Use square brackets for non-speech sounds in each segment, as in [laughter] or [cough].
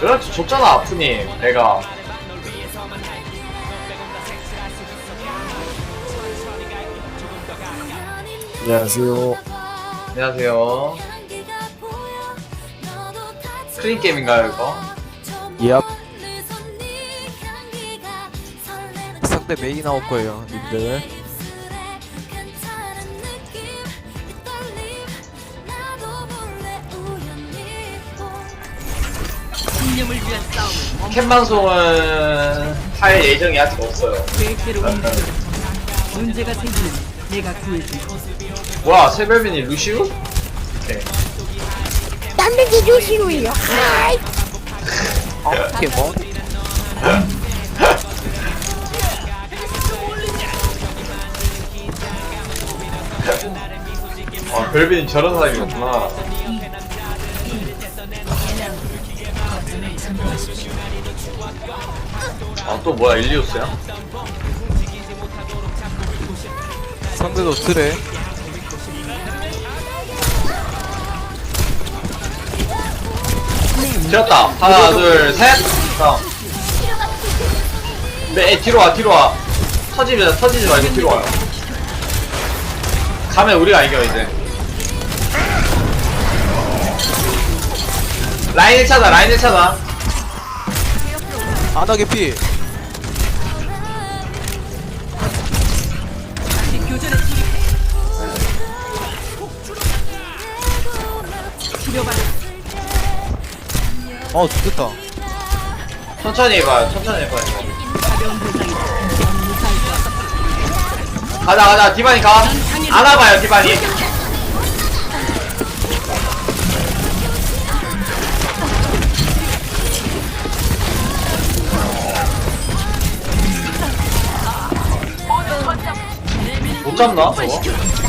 그렇지 줬잖아 아프니 내가 안녕하세요. 안녕하세요 스크린 게임인가요 이거? 예. 상대 메이 나올 거예요, 님들. 캠 방송은 할 예정이 아직 없어요 계획대로 움직여. 문제가 생기면 내가 구해줄. 뭐야 세별민이 루시우? 오케이 조심해요. 하이. 아, 포켓몬? 아 별빈이 저런 사람이었구나 아 또 뭐야 일리오스야? 상대도 트레. 지었다. 하나 둘셋. 다음. 네 뒤로 와 뒤로 와. 터지지 터지지 말고 뒤로 와요. 가면 우리가 이겨 이제. 라인 1차다 라인 1차다. 아나게 피. 어, 죽겠다. 천천히 해봐요 천천히 해봐요. 가자 가자 디바니 가 안아봐요 디바니 못 잡나 저거?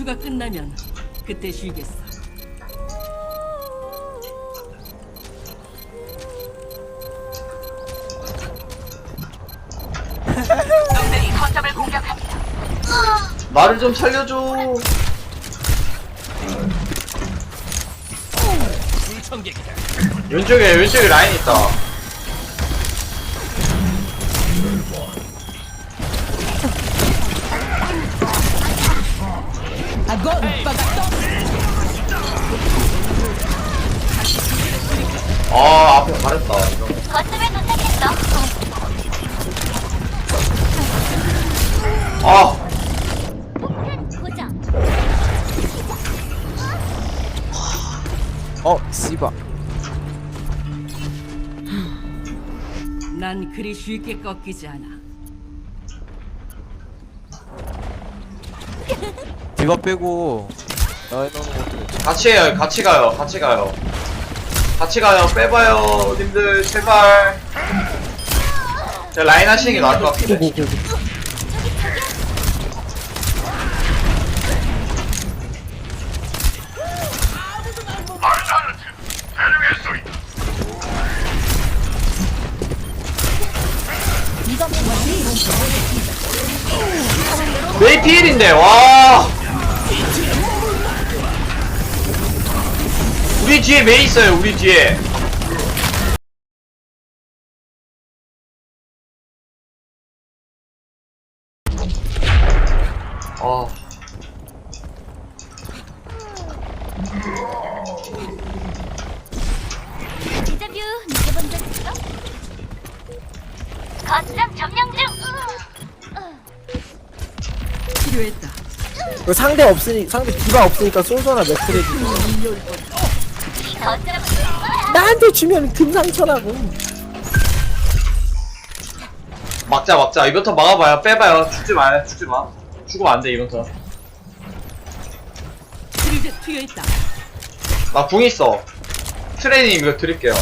전투가 끝나면 그때 쉬겠어. 나를 좀 살려줘. 왼쪽에 왼쪽에 라인 있다 쉽게 꺾이지 않아. 디바 빼고 것도 같이 해요. 같이 가요. 같이 가요. 같이 가요. 빼봐요 님들. 제발. 제 라인 하시는 게 나을 것 같은데 메이 있어요 우리 뒤에 아 인터뷰 느껴본 적 있어? 거점 점령 중. 필요했다. 그 상대 없으니 상대 디바 없으니까 솔저나 거점은 나한테 주면 금상처라고. 막자 막자. 이번부터 막아봐요. 빼봐요. 죽지 마요. 죽지 마. 죽으면 안돼 이번부터 트리제 투여했다. 나궁 있어. 트레이닝 이거 드릴게요.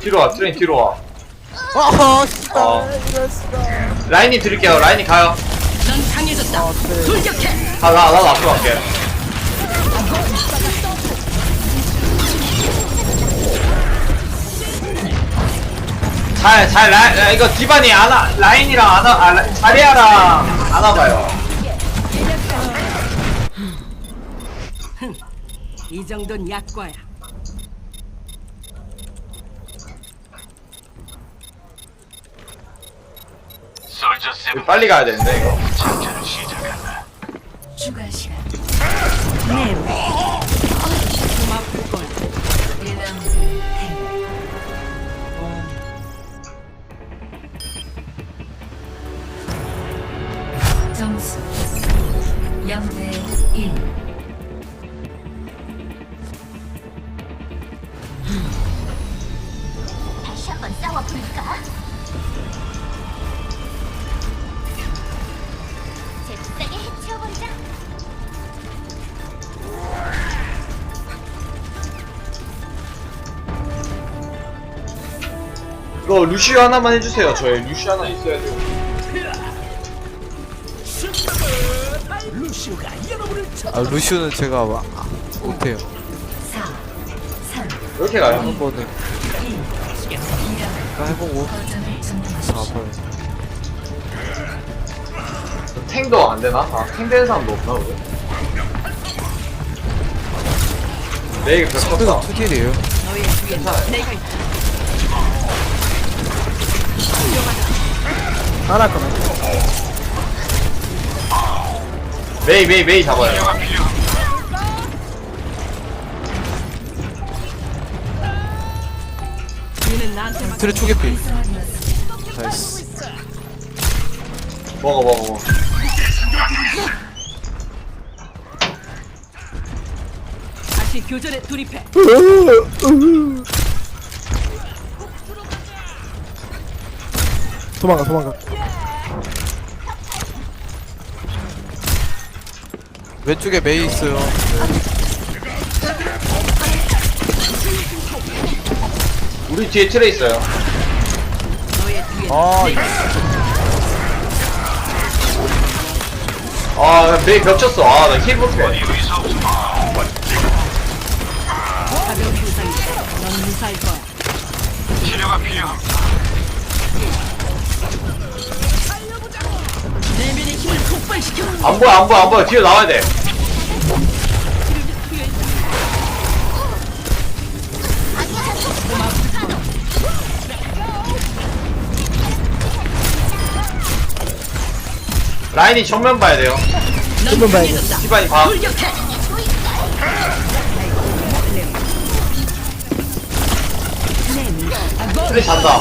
뒤로 와 트레이닝 뒤로 와. 아 씨발 어. 이럴 수가. 라인이 드릴게요. 라인이 가요. 넌 강해졌다. 돌격해. 아, 나, 나도 앞으로 갈게. 잘, 잘, 라, 야, 이거 디바니 아나, 라인이랑 아나, 아, 라, 자리아랑 안아봐요. 이 정도는 약과야. 우리 빨리 가야 되는데, 이거. 추가 시간 네. 싸워볼까? 잽싸게 해치워버리자. 이거 루시오 하나만 해주세요. 저희 루시오 하나 있어야 돼요. 아 루시오는 제가 마- 못해요 4 3 이렇게 가요. 한 번에 1 나 해보고 점령하십시오 아파요 탱도 안 되나? 아, 탱 되는 사람도 없나, 그래? 상대가 겹쳤다. 2딜이에요 너의 뒤엔 내가 있다. 하나 거만. 메이, 메이, 메이 잡아요. 트레 초계피. 나이스 먹어, 먹어, 먹어. 다시 교전에 돌입해. 도망가 도망가. 왼쪽에 메이 있어요 우리 뒤에 트레 있어요. 뒤엔 아 아, 메이 겹쳤어. 아, 나 힐 못해. 가벼운 부상이다. 넌 무사할 거야. 내면의 힘을 폭발시켜. 안 보여, 안 보여, 안 보여. 뒤에 나와야 돼. 라인이 정면 봐야 돼요. 한번 봐야 돼. 티바니 봐. 트레 잔다.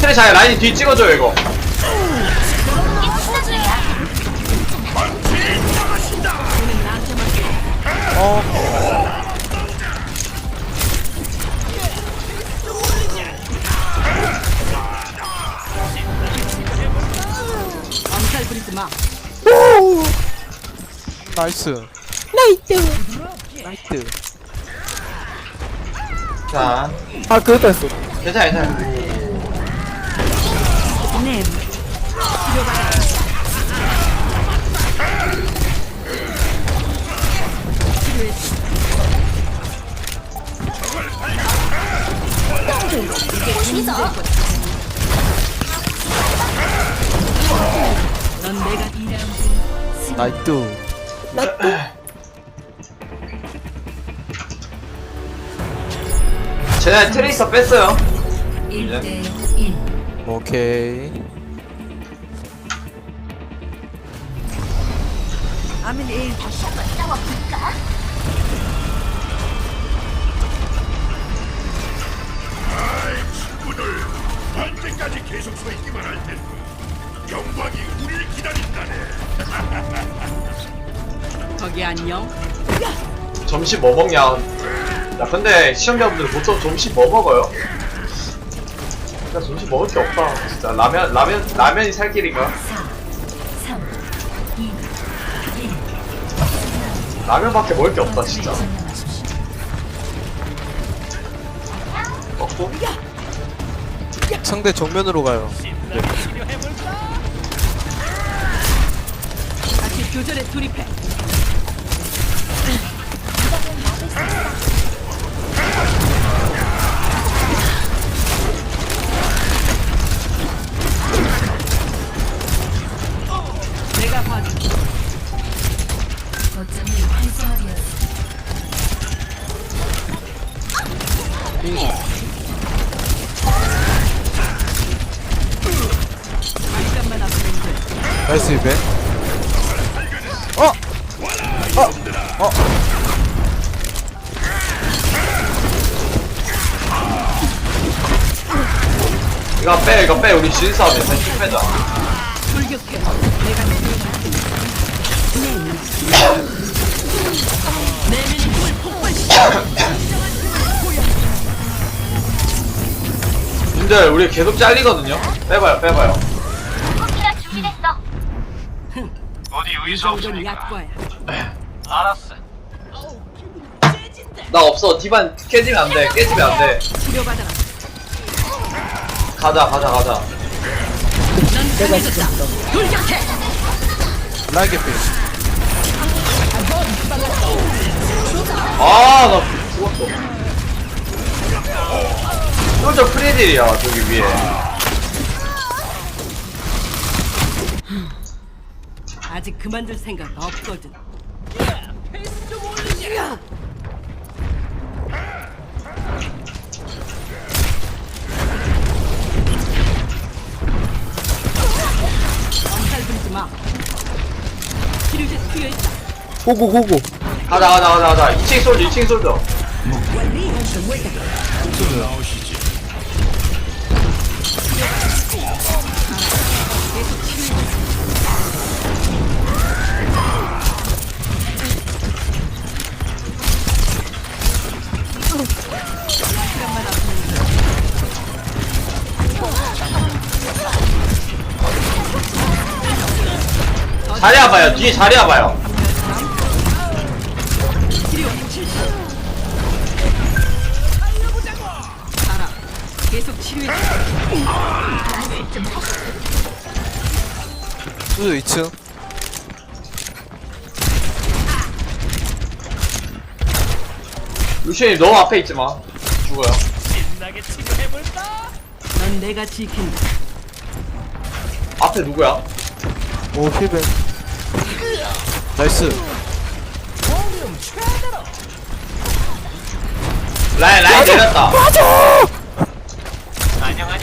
트레 잘 라인이 뒤 찍어줘요, 이거. 엄 나이스 나이트. 나이스 자, 아 그것도 했어. 괜찮아, 괜찮아. 2라운드 나이스 쟤네 트레이서 뺐어요. 1대 1 오케이. 다시 한번 싸워볼까? 언제까지 계속 서 있기만 할 텐데 영광이 우리를 기다린다네 [laughs] 거기 안녕. 점심 뭐 먹냐? 야, 근데 시청자분들 보통 점심 뭐 먹어요? 나 점심 먹을 게 없다. 진짜 라면, 라면, 라면이 살 길인가? 4 3 2 1 라면밖에 먹을 게 없다, 진짜. 먹고. 상대 정면으로 가요 다 교전에 돌입해. 진 싸움이야 대충 빼자 돌격해. 내가 내면의 힘을 폭발시켜. 님들 우리 계속 잘리거든요 빼봐요 빼봐요 준비됐어. 이 정도는 약과야. 나 없어 디반 깨지면 안 돼 깨지면 안 돼 치료받아라. 가자 가자 가자 넌 강해졌다. 돌격해. 라인 개피 아 나 죽었어 솔저 프리딜이야 저기 위에 아직 그만둘 생각 없거든. 엄 고고 고고 가자 가자 가자 가자 2층 솔저 2층 솔저. 자리 와봐요. 뒤에 자리 와봐요 수저 2층. 루시님 너무 앞에 있지 마. 죽어요. 넌 내가 지킨다. 앞에 누구야? 오 힐벤. 나이스. 라인 라인 내렸다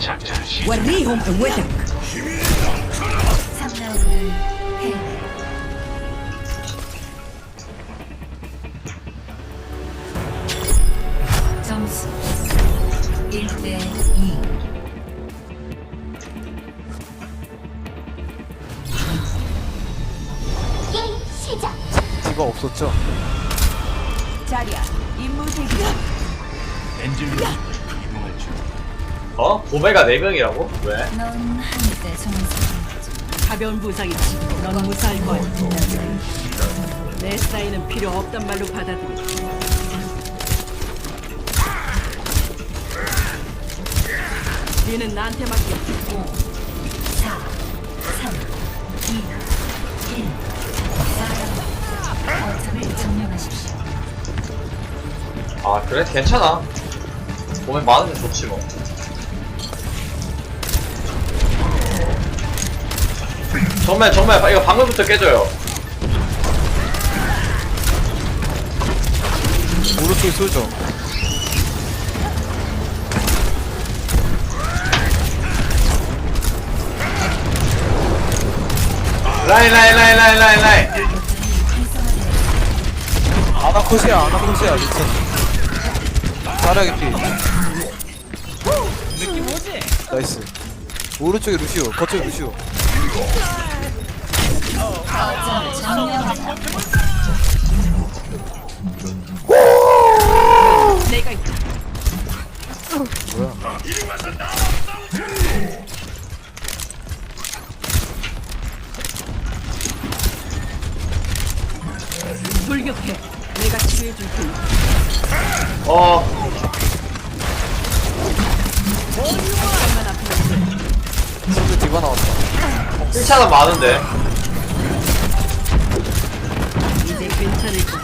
작전 시 완리 홈 웨팅. 3라운드 패. 어? 보메가 4명이라고? 왜? 넌 한때 정상 가벼운 부상이지. 넌 무사할 거야. 내 사인은 필요 없단 말로 받아들여. 니는 나한테 맡겨. 4 3 2 1 4 거점을 점령하십시오 아 그래? 괜찮아 보메 많으면 좋지 뭐 정말 정말 이거 방금부터 깨져요. 오른쪽에 쏠죠. 라인 라인 라인 라인 라인 라인. 아나 컷이야 아나 컷이야 미친 자라 개피 나이스. 오른쪽에 루시오 거쪽에 루시오 돌격해. 내가 치료해 줄 테니. 어 잠깐만 앞으로. 디바 나왔다 1차는 많은데 괜찮을 거야.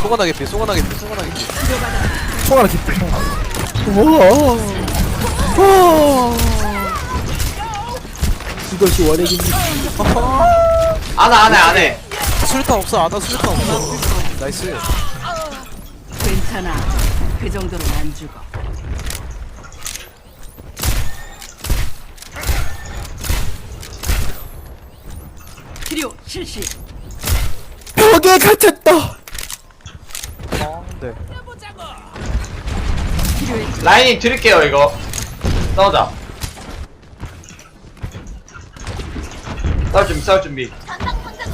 소원하게 피 소원하게 피 소원하게 피 총알 깊이. 우와. 우와. 이것이 원액입니다. 안아 안해 안해 수류탄 없어 아나 수류탄 없어 나이스 괜찮아. 그 정도는 안 죽어. 치료 실시. 벽에 갇혔다. 네 라인이 드릴게요 이거 싸우자 싸울 준비 싸울 준비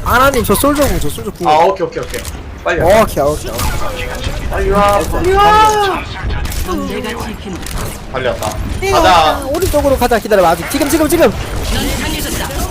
아나님 저 솔저 궁 저 솔저 궁. 아 오케이 오케이 오케이 빨리 와 오케이 오케이. 오케이. 빨리 와 빨리 와 넌 내가 지킨다. 빨리 왔다 가자 오른쪽으로 가자 기다려봐 아직 지금 지금 지금 넌 강해졌다.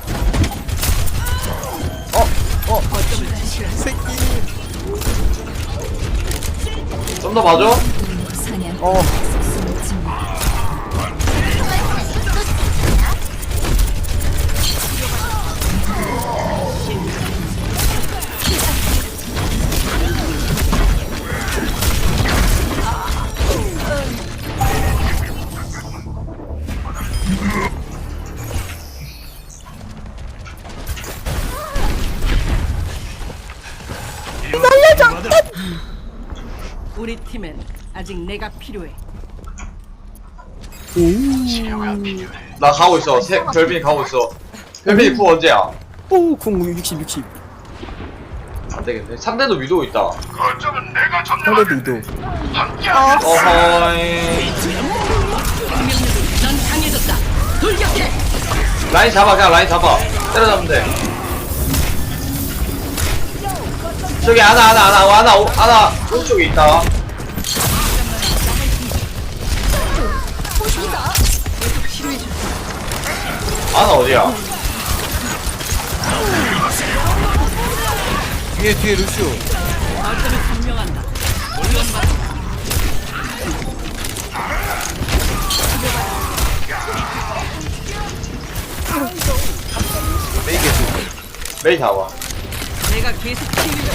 좀 더 봐줘. 사냥 어 팀엔 아직 내가 필요해. 나 가고 있어 세, 별빈이 가고 있어 별빈이 쿠 언제야 오 궁 60, 60. 안 되겠네 상대도 위도우 있다 거점은 내가 상대도 점령하겠네. 이도. 어허이 넌 강해졌다. 돌격해. 라인 잡아 그냥 라인 잡아 때려잡으면 돼 저기 하나 하나 하나 하나 오- 하나 오른쪽에 있다 하나 어디야 뒤에 뒤에 어쩌면 점령한다. 메이 잡아 내가 계속 치유해.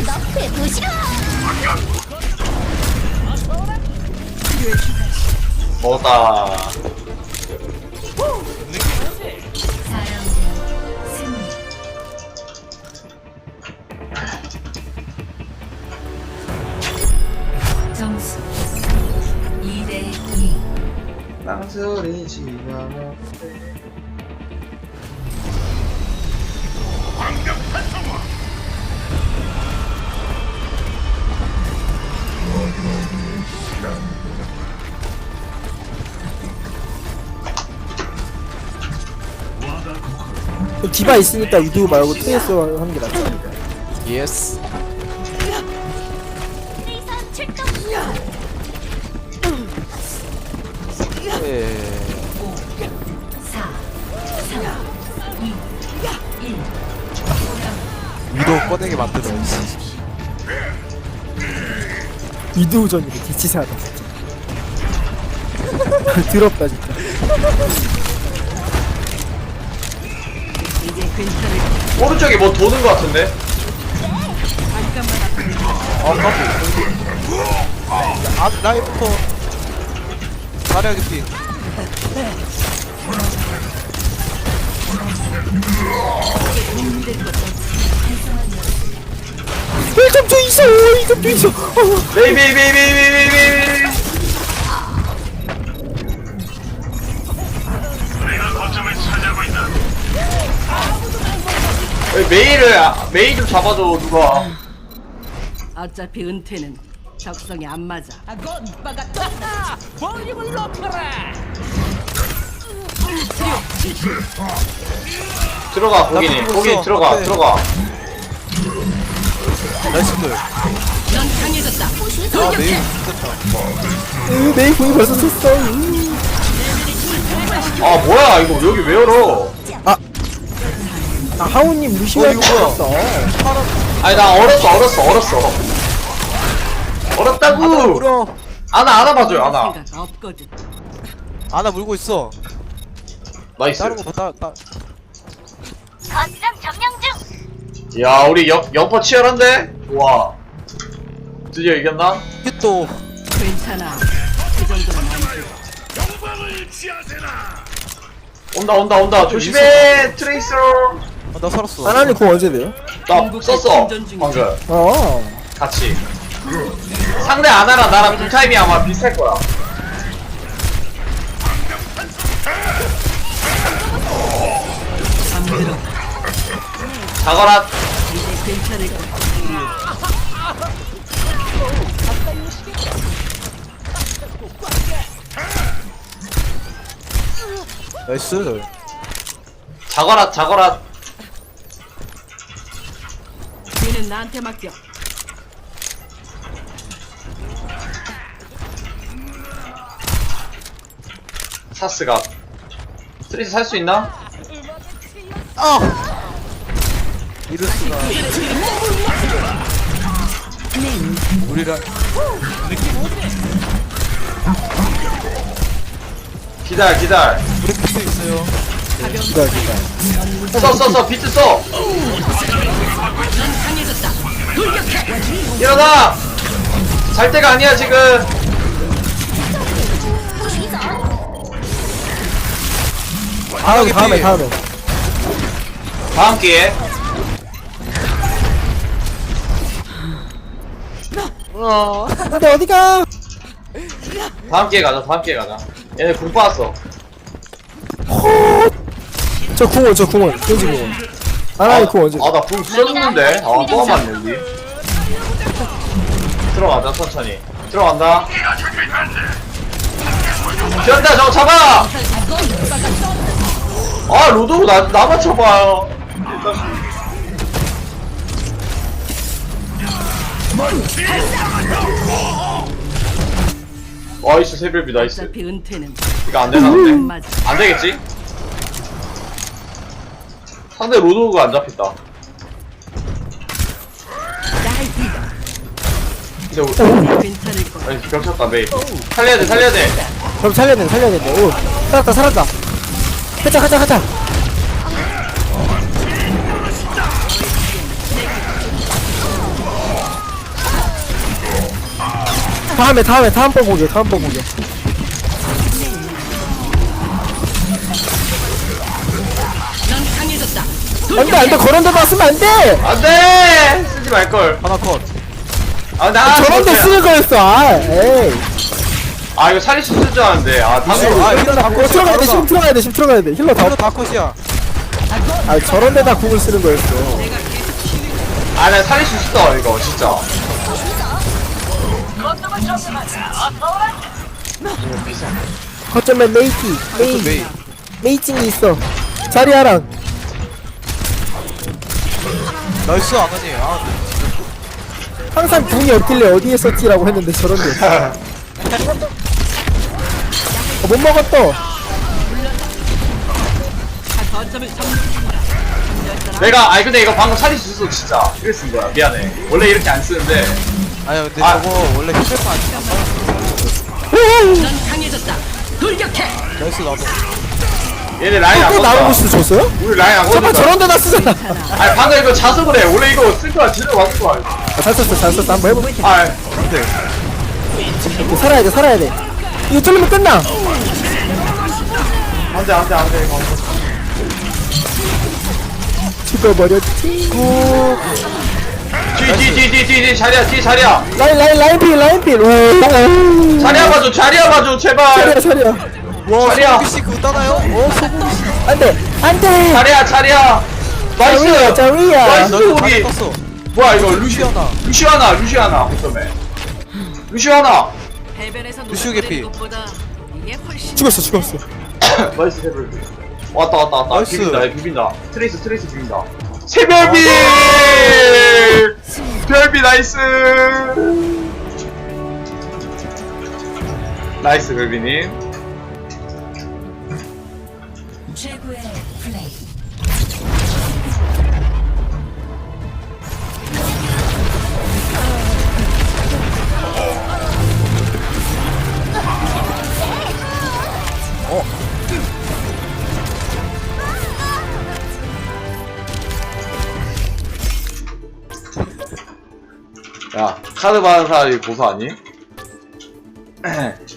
이것도 너의 도시. 먹었다. 4라운드 승리 점수 2대 2 낭소리지 마 광력 활성 화. 디바 있으니까 위도 말고 트레이스 하는 게 낫다. 예스 의사 출동. 예4 3 2 1 위도 꺼내게 만들어 위도우전이래 개치사하다 진짜. [laughs] 더럽다 진짜. 오른쪽에 뭐 도는 거 같은데. 아 까비 아 라이부터 자리하게 피 힐좀 줘 있어. 힐좀 줘 있어. 메이 메이 메 메이를 아- 메이 좀 잡아줘 누가 어차피 은퇴는 적성에 안 맞아. 들어가 고기니 고기. 들어가 앞에. 들어가 나이스 들넌 강해졌다. 아 메이 좋겠다 으, 메이 궁이 벌써 쳤어. 으. 아 뭐야 이거 여기 왜 열어 아, 하우님 어, 무시할 이거 거 뭐야? 없어. 아니 나 얼었어 얼었어 얼었어 얼었다고 물어 아나 안아봐줘요 아나 생각 없거든. 아나 물고 있어 나이스 다른 따. 거점 점령 중 야 우리 영, 영퍼 치열한데? 좋아 드디어 이겼나? 히또 괜찮아. 그 정도는 아니지. 영광을 취하세나. 온다 온다 온다 조심해 트레이서 아, 나 살았어 하나님 궁 언제 돼요? 나 썼어 방금 어. 같이 상대 아나랑 나랑 굴타임이 아마 비슷할 거야. 자거라 이제 괜찮을 거야. 나이스 자거라 자거라 얘는 나한테 맡겨. 사스가 트레이서 살수 있나? 아 이르스가 우리랑 기다려 기다려 우리 피스 있어요 기다 기다 써, 써, 써, 비트 써! 일어나! 잘 때가 아니야, 지금! 다음에 다음에 다음에 다음 기회. 어. 근데 어디가 다음 기회 가자, 다음 기회 가자. 얘네 궁 빠았어. 저 궁원, 저 궁원. 겐지 궁원. 하나님 궁 언제? 아나 공 썼는데 아 또 맞네 우리 들어가자 천천히 들어간다 기현다 저거 잡아 아 로드로 나, 나만 쳐봐요 나이스 세빌비 나이스 어차피 은퇴는 이거 안 되나 맞아. 안 되겠지? 상대 로드가 안 우리 괜찮을 거야. 아니 겹쳤다 메이 살려야 돼 살려야 돼 그럼 살려야 돼, 살려야 돼. 오, 살았다, 살았다. 가자, 가자, 가자. 다음에, 다음에, 다음 번 보게, 다음 번 보게. 안 돼, 안 돼, 그런 데다 쓰면 안 돼! 안돼 쓰지 말걸 하나 컷 아나 저런 데 쓰는 거였어, 아, 에이. 아 이거 살릴 수 있을 줄 알았는데 아 당근 아 힐러 다 어, 컷이야 들어가야 돼, 지금 들어가야 돼, 지금 들어가야 돼. 힐러 다, 힐러 다 컷이야 아, 저런 데다 궁을 쓰는 거였어. 아나 살릴 수 있어 이거 진짜 거점에 메이티, 메이, 메이 메이징이 있어. 자리아랑. 나이스 아가니 아 항상 궁이 없길래 어디에 썼지라고 했는데 저런 데. 어, 못 먹었어. 내가 아니 근데 이거 방금 살릴 수 있어 진짜 이랬은 거야 미안해 원래 이렇게 안 쓰는데 아니 근데 아. 저거 원래 힐백만 아니야 넌 강해졌다. 돌격해. 나이스 나도 얘네 라인 안 또 나오고 건다 싶어 줬어요? 우리 라인 안 잠깐 건다 저런 데다 쓰잖아. 아니 방금 이거 자석을 해 원래 이거 쓸 거야 진짜 왔을 거야 아, 잘 썼어, 잘 썼어. 한번 해볼게. 아 이렇게 살아야 돼, 살아야 돼. 이거 뚫리면 끝나. 안돼 안돼 안돼 이거 죽어버렸지. 뒤뒤뒤뒤뒤 자리야 뒤 자리야 라인, 라인, 라인 필, 라인 필. 오, 오. 자리야 봐줘 자리야 봐줘 제발 차리야, 차리야. 와 자리야. 소고기 씨 그거 따나요? 어 소고기 씨. 안돼 안돼. 자리야 자리야. 나이스. 자리야 나이스. 아, 너 소고기. 뭐야 이거 루시아나. 루시아나 루시아나 어쩌매 루시아나. 루시오 개피. 죽었어 죽었어. [coughs] 나이스 세별 왔다 왔다 왔다. 나이스. 비빈다 비빈다. 트레이스 트레이스 비빈다. 세별비! 아. 별비 나이스! 나이스 별비님. 카드 받은 사람이 보수 아니? [clears throat] [clears throat]